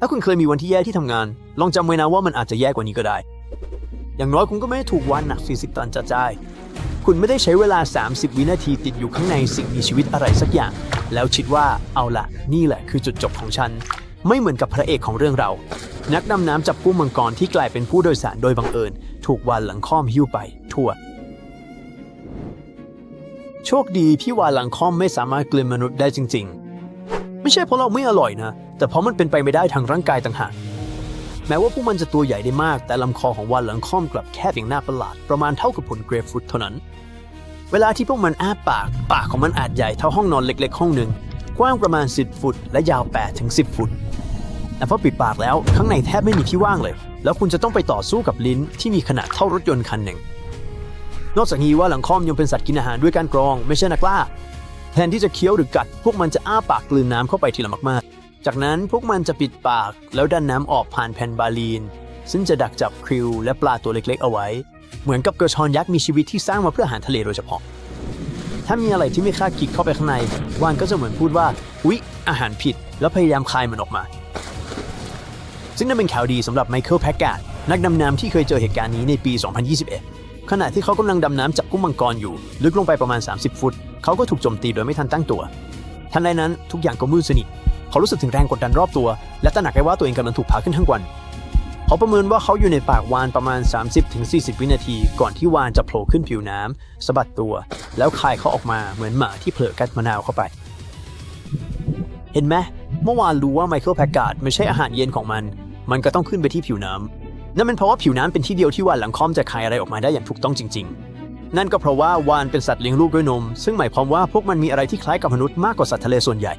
ถ้าคุณเคยมีวันที่แย่ที่ทำงาน ลองจำไว้นะว่ามันอาจจะแย่กว่านี้ก็ได้ อย่างน้อยคุณก็ไม่ได้ถูกวันหนัก 40 ตันจะจ่ายคุณไม่ได้ใช้เวลา 30 วินาทีติดอยู่ข้างในสิ่งมีชีวิตอะไรสักอย่าง แล้วคิดว่าเอาละนี่แหละคือจุดจบของฉัน ไม่เหมือนกับพระเอกของเรื่องเรา นักดำน้ำจับกุ้งมังกรที่กลายเป็นผู้โดยสารโดยบังเอิญ ถูกวานหลังค่อมหิ้วไป ทั่ว โชคดีที่วานหลังค่อมไม่สามารถกลืนมนุษย์ได้จริง ๆ ไม่ใช่เพราะเราไม่อร่อยนะ แต่เพราะมันเป็นไปไม่ได้ทางร่างกายต่างหากแม้ว่าพวกมันจะตัวใหญ่ได้มาก แต่ลำคอของวานหลังค่อมกลับแคบอย่างน่าประหลาด ประมาณเท่ากับผลเกรฟฟรุตเท่านั้น เวลาที่พวกมันอ้าปาก ปากของมันอาจใหญ่เท่าห้องนอนเล็กๆ ห้องหนึ่ง กว้างประมาณ 10 ฟุต และยาว8ถึง10 ฟุต แต่พอปิดปากแล้วข้างในแทบไม่มีที่ว่างเลย แล้วคุณจะต้องไปต่อสู้กับลิ้นที่มีขนาดเท่ารถยนต์คันหนึ่ง นอกจากนี้ว่าหลังค่อมยังเป็นสัตว์กินอาหารด้วยการกรอง ไม่ใช่นักล่า แทนที่จะเคี้ยวหรือกัด พวกมันจะอ้าปากกลืนน้ำเข้าไปทีละมากๆ จากนั้นพวกมันจะปิดปากแล้วดันน้ำออกผ่านแผ่นบาลีน ซึ่งจะดักจับคริวและปลาตัวเล็กๆ เอาไว้ เหมือนกับกระชอนยักษ์มีชีวิตที่สร้างมาเพื่ออาหารทะเลโดยเฉพาะ ถ้ามีอะไรที่ไม่คาดคิดเข้าไปข้างใน วานก็จะเหมือนพูดว่าอุ๊ยอาหารผิด แล้วพยายามคายมันออกมา ซึ่งนั่นเป็นข่าวดีสำหรับไมเคิลแพคการ์ดนักดำน้ำที่เคยเจอเหตุการณ์นี้ในปี 2021 ขณะที่เขากำลังดำน้ำจับกุ้งมังกรอยู่ ลึกลงไปประมาณ 30 ฟุต เขาก็ถูกโจมตีโดยไม่ทันตั้งตัว ทันใดนั้นทุกอย่างก็มืดสนิท เขารู้สึกถึงแรงกดดันรอบตัว และตระหนักได้ว่าตัวเองกำลังถูกพาขึ้นทั้งวัน เขาประเมินว่าเขาอยู่ในปากวานประมาณ 30-40 วินาที ก่อนที่วานจะโผล่ขึ้นผิวน้ำสะบัดตัว แล้วคายเขาออกมาเหมือนหมาที่เผลอกัดมะนาวเข้าไป เห็นไหมเมื่อวานรู้ว่าไมเคิลแพคการ์ดไม่ใช่อาหารเย็นของมัน มันก็ต้องขึ้นไปที่ผิวน้ำ นั่นเป็นเพราะว่าผิวน้ำเป็นที่เดียวที่วานหลังคอมจะคายอะไรออกมาได้อย่างถูกต้องจริง ๆ นั่นก็เพราะว่าวานเป็นสัตว์เลี้ยงลูกด้วยนม ซึ่งหมายความว่าพวกมันมีอะไรที่คล้ายกับมนุษย์มากกว่าสัตว์ทะเลส่วนใหญ่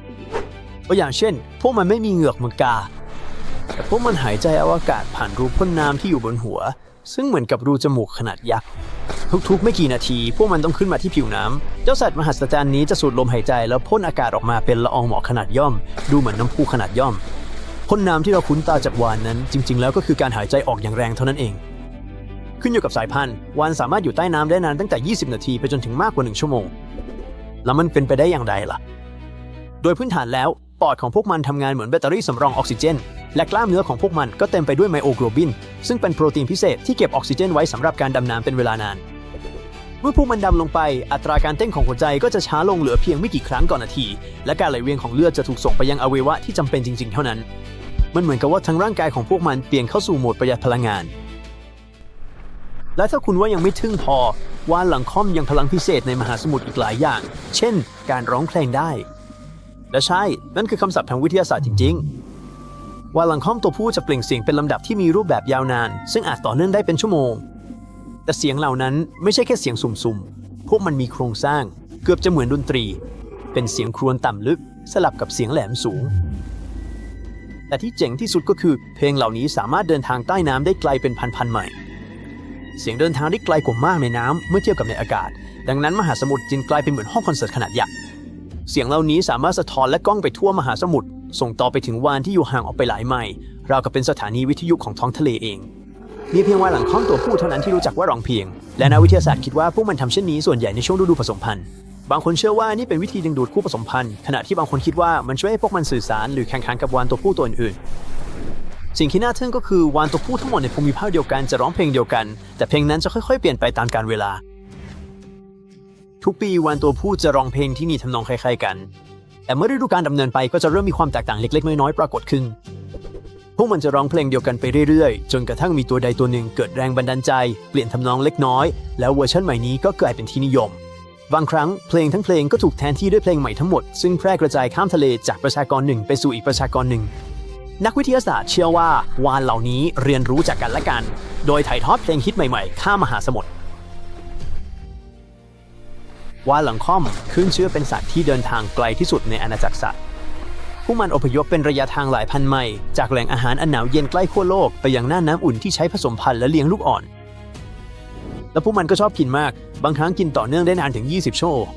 ตัวอย่างเช่น พวกมันไม่มีเหงือกเหมือนกา แต่พวกมันหายใจเอาอากาศผ่านรูพ่นน้ำที่อยู่บนหัว ซึ่งเหมือนกับรูจมูกขนาดยักษ์ทุกๆ ไม่กี่นาที พวกมันต้องขึ้นมาที่ผิวน้ำ เจ้าสัตว์มหัศจรรย์นี้จะสูดลมหายใจแล้วพ่นอากาศออกมาเป็นละอองหมอกขนาดย่อม ดูเหมือนน้ำพุขนาดย่อม พ่นน้ำที่เราคุ้นตาจากวานนั้น จริง ๆ แล้วก็คือการหายใจออกอย่างแรงเท่านั้นเอง ขึ้นอยู่กับสายพันธุ์วานสามารถอยู่ใต้น้ำได้นานตั้งแต่ 20 นาทีไปจนถึงมากกว่า 1 ชั่วโมง แล้วมันเป็นไปได้อย่างไรล่ะ โดยพื้นฐานแล้วปอดของพวกมันทำงานเหมือนแบตเตอรี่สำรองออกซิเจน และกล้ามเนื้อของพวกมันก็เต็มไปด้วยไมโอโกลบิน ซึ่งเป็นโปรตีนพิเศษที่เก็บออกซิเจนไว้สำหรับการดำน้ำเป็นเวลานาน เมื่อพวกมันดำลงไป อัตราการเต้นของหัวใจก็จะช้าลงเหลือเพียงไม่กี่ครั้งต่อนาที และการไหลเวียนของเลือดจะถูกส่งไปยังอวัยวะที่จำเป็นจริง ๆ เท่านั้น มันเหมือนกับว่าทั้งร่างกายของพวกมันเปลี่ยนเข้าสู่โหมดประหยัดพลังงาน และถ้าคุณว่ายังไม่ทึ่งพอวานหลังค่อมยังพลังพิเศษในมหาสมุทรอีกหลายอย่าง เช่น การร้องเพลงได้ และใช่ นั่นคือคำศัพท์ทางวิทยาศาสตร์จริง ๆ วานหลังค่อมตัวผู้จะเปล่งเสียงเป็นลำดับที่มีรูปแบบยาวนาน ซึ่งอาจต่อเนื่องได้เป็นชั่วโมง แต่เสียงเหล่านั้นไม่ใช่แค่เสียงสุ่มๆ พวกมันมีโครงสร้าง เกือบจะเหมือนดนตรี เป็นเสียงครวญต่ำลึกสลับกับเสียงแหลมสูง แต่ที่เจ๋งที่สุดก็คือ เพลงเหล่านี้สามารถเดินทางใต้น้ำได้ไกลเป็นพันๆไมล์เสียงเดินทางได้ไกลกว่ามากในน้ำเมื่อเทียบกับในอากาศ ดังนั้นมหาสมุทรจึงกลายเป็นเหมือนห้องคอนเสิร์ตขนาดยักษ์เสียงเหล่านี้สามารถสะท้อนและกล้องไปทั่วมหาสมุทรส่งต่อไปถึงวานที่อยู่ห่างออกไปหลายไมล์ราวกับเป็นสถานีวิทยุของท้องทะเลเองมีเพียงวานหลังค่อมตัวผู้เท่านั้นที่รู้จักว่าร้องเพลงและนักวิทยาศาสตร์คิดว่าพวกมันทำเช่นนี้ส่วนใหญ่ในช่วงฤดูผสมพันธุ์ บางคนเชื่อว่านี่เป็นวิธีดึงดูดคู่ผสมพันธุ์ ขณะที่บางคนคิดว่ามันช่วยให้พวกมันสื่อสารหรือแข่งขันกับวานตัวผู้ตัวอื่นๆ สิ่งที่น่าทึ่งก็คือวานตัวผู้ทั้งหมดในภูมิภาคเดียวกันจะร้องเพลงเดียวกัน แต่เพลงนั้นจะค่อยๆ เปลี่ยนไปตามกาลเวลา ทุกปีวานตัวผู้จะร้องเพลงที่มีทำนองคล้ายๆกัน แต่เมื่อฤดูกาลดำเนินไปก็จะเริ่มมีความแตกต่างเล็กๆน้อยๆปรากฏขึ้นพวกมันจะร้องเพลงเดียวกันไปเรื่อยๆ จนกระทั่งมีตัวใดตัวหนึ่งเกิดแรงบันดาลใจ เปลี่ยนทำนองเล็กน้อย แล้วเวอร์ชันใหม่นี้ก็กลายเป็นที่นิยม บางครั้งเพลงทั้งเพลงก็ถูกแทนที่ด้วยเพลงใหม่ทั้งหมด ซึ่งแพร่กระจายข้ามทะเลจากประชากรหนึ่งไปสู่อีกประชากรหนึ่ง นักวิทยาศาสตร์เชื่อว่าวานเหล่านี้เรียนรู้จากกันและกัน โดยถ่ายทอดเพลงฮิตใหม่ๆ ข้ามมหาสมุทรวานหลังค่อมขึ้นชื่อเป็นสัตว์ที่เดินทางไกลที่สุดในอาณาจักรสัตว์พวกมันอพยพเป็นระยะทางหลายพันไมล์จากแหล่งอาหารอันหนาวเย็นใกล้ขั้วโลกไปยังหน้าน้ำอุ่นที่ใช้ผสมพันธุ์และเลี้ยงลูกอ่อน และพวกมันก็ชอบกินมาก บางครั้งกินต่อเนื่องได้นานถึง 20 ชั่วโมง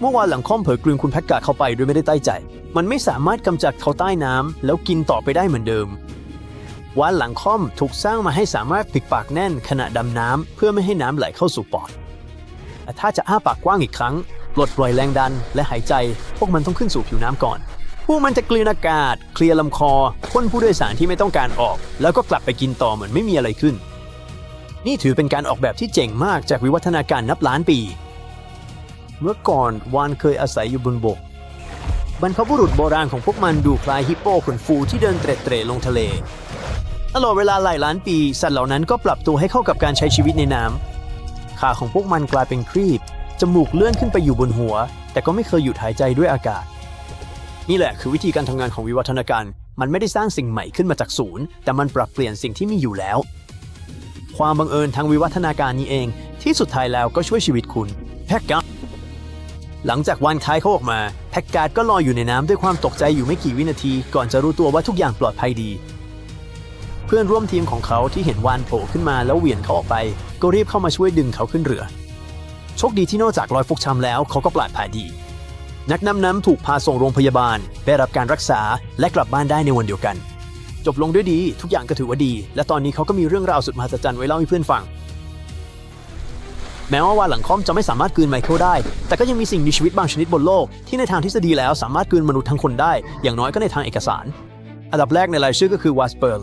เมื่อวานหลังค่อมเผยกลืนคุณแพคกาเข้าไปโดยไม่ได้ตั้งใจ มันไม่สามารถกำจัดเขาใต้น้ำแล้วกินต่อไปได้เหมือนเดิมวานหลังค่อมถูกสร้างมาให้สามารถปิดปากแน่นขณะดำน้ำเพื่อไม่ให้น้ำไหลเข้าสู่ปอดแต่ถ้าจะอ้าปากกว้างอีกครั้งปลดปล่อยแรงดันและหายใจ พวกมันต้องขึ้นสู่ผิวน้ำก่อน พวกวกมันจะกลืนอากาศ เคลียร์ลำคอพ่นผู้โดยสารที่ไม่ต้องการออก แล้วก็กลับไปกินต่อเหมือนไม่มีอะไรขึ้น นี่ถือเป็นการออกแบบที่เจ๋งมากจากวิวัฒนาการนับล้านปี เมื่อก่อนวานเคยอาศัยอยู่บนบก บรรพบุรุษโบราณของพวกมันดูคล้ายฮิปโปขนฟูที่เดินเตร็ดเตร่ลงทะเล ตลอดเวลาหลายล้านปี สัตว์เหล่านั้นก็ปรับตัวให้เข้ากับการใช้ชีวิตในน้ำขาของพวกมันกลายเป็นครีบ จมูกเลื่อนขึ้นไปอยู่บนหัว แต่ก็ไม่เคยหยุดหายใจด้วยอากาศ นี่แหละคือวิธีการทำงานของวิวัฒนาการ มันไม่ได้สร้างสิ่งใหม่ขึ้นมาจากศูนย์ แต่มันปรับเปลี่ยนสิ่งที่มีอยู่แล้ว ความบังเอิญทางวิวัฒนาการนี้เอง ที่สุดท้ายแล้วก็ช่วยชีวิตคุณ แพ็กกาหลังจากวันท้ายเขาออกมา แพ็กการ์ดก็ลอยอยู่ในน้ำด้วยความตกใจอยู่ไม่กี่วินาที ก่อนจะรู้ตัวว่าทุกอย่างปลอดภัยดี เพื่อนร่วมทีมของเขาที่เห็นวานโผล่ขึ้นมาแล้วเหวี่ยงเขาออกไป ก็รีบเข้ามาช่วยดึงเขาขึ้นเรือ โชคดีที่นอกจากรอยฟกช้ำแล้วเขาก็ปลอดภัยดี นักนำน้ำถูกพาส่งโรงพยาบาล ได้รับการรักษาและกลับบ้านได้ในวันเดียวกัน จบลงด้วยดี ทุกอย่างก็ถือว่าดี และตอนนี้เขาก็มีเรื่องราวสุดมหัศจรรย์ไว้เล่าให้เพื่อนฟัง แม้ว่าวาหลังคอมจะไม่สามารถกลืนไมเคิลได้ แต่ก็ยังมีสิ่งมีชีวิตบางชนิดบนโลก ที่ในทางทฤษฎีแล้วสามารถกลืนมนุษย์ทั้งคนได้ อย่างน้อยก็ในทางเอกสาร อันดับแรกในรายชื่อก็คือวาสเปิล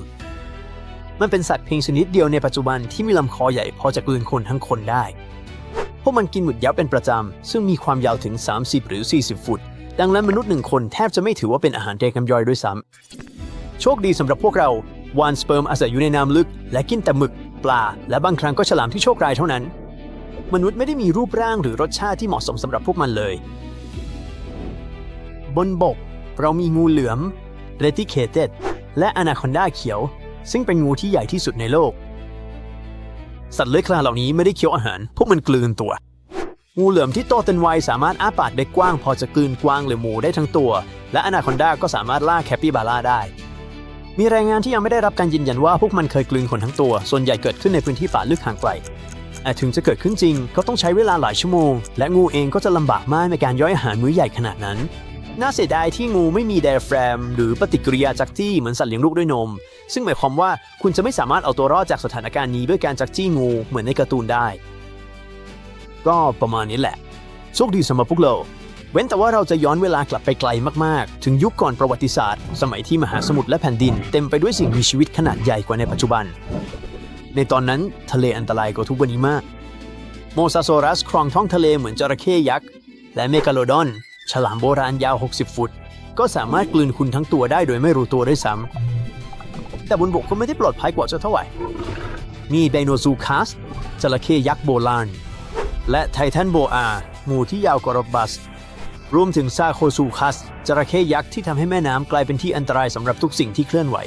มันเป็นสัตว์เพียงชนิดเดียวในปัจจุบันที่มีลำคอใหญ่พอจะกลืนคนทั้งคนได้ พวกมันกินหมึกยักษ์เป็นประจำ ซึ่งมีความยาวถึง 30 หรือ 40 ฟุต ดังนั้นมนุษย์หนึ่งคนแทบจะไม่ถือว่าเป็นอาหารเด็กกำย่อยด้วยซ้ำ โชคดีสำหรับพวกเราวานสเปิร์มอาศัยอยู่ในน้ำลึก และกินแต่หมึก ปลา และบางครั้งก็ฉลามที่โชคร้ายเท่านั้น มนุษย์ไม่ได้มีรูปร่างหรือรสชาติที่เหมาะสมสำหรับพวกมันเลย บนบก เรามีงูเหลือม r e t i c a t e d และอนาคอนดาเขียว ซึ่งเป็นงูที่ใหญ่ที่สุดในโลก สัตว์เลื้อยคลานเหล่านี้ไม่ได้เคี้ยวอาหาร พวกมันกลืนตัว งูเหลือมที่โตเต็มวัยสามารถอ้าปากได้กว้าง พอจะกลืนกวางหรือหมูได้ทั้งตัว และอนาคอนดาก็สามารถล่าแคปปิบาร่าได้ มีรายงานที่ยังไม่ได้รับการยืนยันว่าพวกมันเคยกลืนคนทั้งตัว ส่วนใหญ่เกิดขึ้นในพื้นที่ป่าลึกห่างไกลแต่ถึงจะเกิดขึ้นจริง ก็ต้องใช้เวลาหลายชั่วโมง และงูเองก็จะลำบากมากในการย่อยอาหารมื้อใหญ่ขนาดนั้น น่าเสียดายที่งูไม่มีไดอะแฟรม หรือปฏิกิริยาจักจี้เหมือนสัตว์เลี้ยงลูกด้วยนม ซึ่งหมายความว่าคุณจะไม่สามารถเอาตัวรอดจากสถานการณ์นี้ด้วยการจักจี้งูเหมือนในการ์ตูนได้ ก็ประมาณนี้แหละโชคดีสำหรับพวกเรา เว้นแต่ว่าเราจะย้อนเวลากลับไปไกลมากๆ ถึงยุคก่อนประวัติศาสตร์ สมัยที่มหาสมุทรและแผ่นดิน เต็มไปด้วยสิ่งมีชีวิตขนาดใหญ่กว่าในปัจจุบัน ในตอนนั้นทะเลอันตรายกว่าทุกวันนี้มาก โมซาโซรัสครองท้องทะเลเหมือนจระเข้ยักษ์ และเมกาโลดอน ฉลามโบราณยาว 60 ฟุต ก็สามารถกลืนคุณทั้งตัวได้โดยไม่รู้ตัวด้วยซ้ำแต่บนบกก็ไม่ได้ปลอดภัยกว่าจะเท่าไหร่มีไดโนซูคัสจระเข้ยักษ์โบราณ และไททันโบอางูที่ยาวกว่ารถบัส รวมถึงซาโคซูคัสจระเข้ยักษ์ที่ทำให้แม่น้ำกลายเป็นที่อันตรายสำหรับทุกสิ่งที่เคลื่อนไหว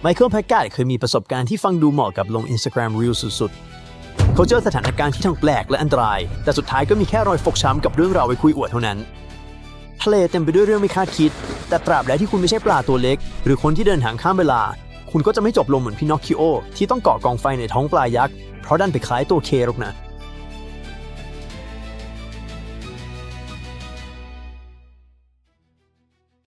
ไมเคิลแพคการ์ดเคยมีประสบการณ์ที่ฟังดูเหมาะกับลง Instagram Reel สุดๆ เขาเจอสถานการณ์ที่ทั้งแปลกและอันตราย แต่สุดท้ายก็มีแค่รอยฟกช้ำกับเรื่องราวไว้คุยอวดเท่านั้น ทะเลเต็มไปด้วยเรื่องไม่คาดคิด แต่ตราบใดที่คุณไม่ใช่ปลาตัวเล็ก หรือคนที่เดินหางข้ามเวลา คุณก็จะไม่จบลงเหมือนพินอคคิโอที่ต้องเกาะกองไฟในท้องปลายักษ์เพราะดันไปคล้ายตัวเครกนะ